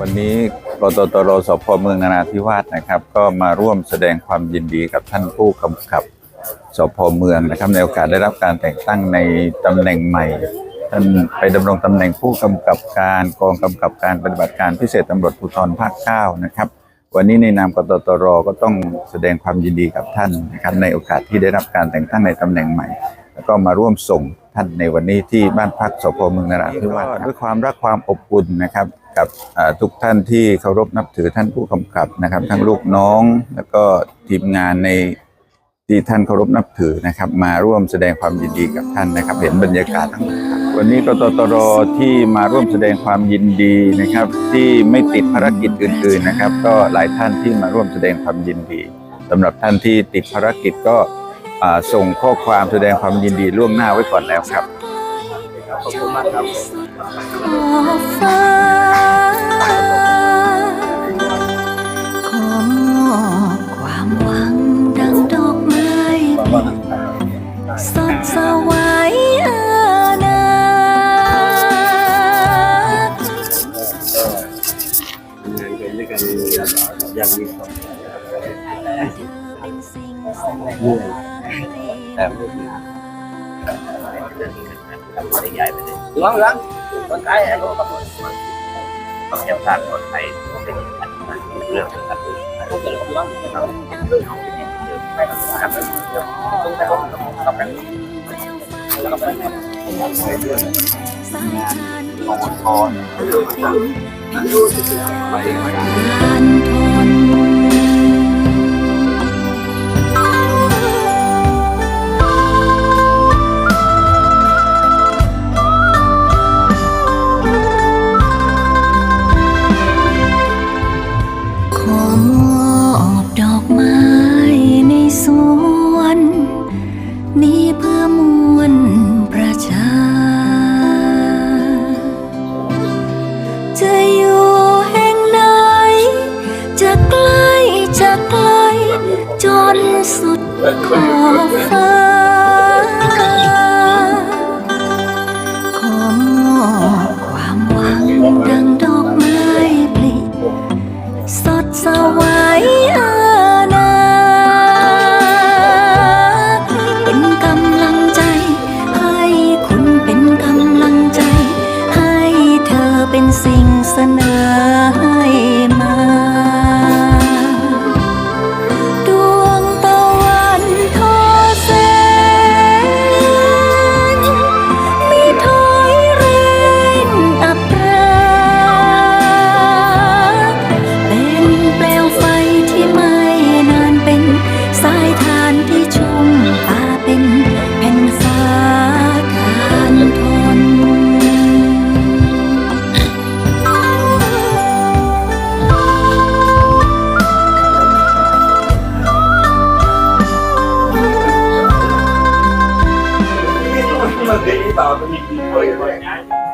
วันนี้รตตรสพเมืองนาราธิวาสนะครับ ก็มาร่วมแสดงความยินดีกับท่านผู้กำกับสพเมืองนะครับ ในโอกาสได้รับการแต่งตั้งในตำแหน่งใหม่ ท่านไปดำรงตำแหน่งผู้กำกับการกองกำกับการปฏิบัติการพิเศษตำรวจภูธรภาคเก้านะครับ วันนี้ในนามกตตรก็ต้องแสดงความยินดีกับท่านนะครับ ในโอกาสที่ได้รับการแต่งตั้งในตำแหน่งใหม่ แล้วก็มาร่วมส่งท่านในวันนี้ที่บ้านพักสพเมืองนราธิวาสด้วยความรักความอบอุ่นนะครับ กับทุกท่านที่เคารพนับถือท่านผู้กำกับนะครับ ทั้งลูกน้องแล้วก็ทีมงานในที่ท่านเคารพนับถือนะครับ มาร่วมแสดงความยินดีกับท่านนะครับ เห็นบรรยากาศทั้งหมดวันนี้กตตรที่มาร่วมแสดงความยินดีนะครับ ที่ไม่ติดภารกิจอื่น ๆนะครับ ก็หลายท่านที่มาร่วมแสดงความยินดีสำหรับท่านที่ติดภารกิจก็ส่งข้อความแสดงความยินดีล่วงหน้าไว้ก่อนแล้วครับ ขอบคุณมากครับขอบฟ้าขอมอบความหวังดังดอกไม้สดสวายอาณาทำงานกันด้วยกันอย่างมีความเป็นสิ่งสำ เหนื่อยคัญใหญ่ไปเลยล้างล้างต้นไม้ไอ้ก็ต้องต้องแถวทางคนไทยเป็นเรื่องของการต้องเกิดล้างครับครับต้องแต่ต้องต้องแบบแล้วก็แบบสายทานที่ของจะคอนเป็นทน สุดขอบฟ้า มั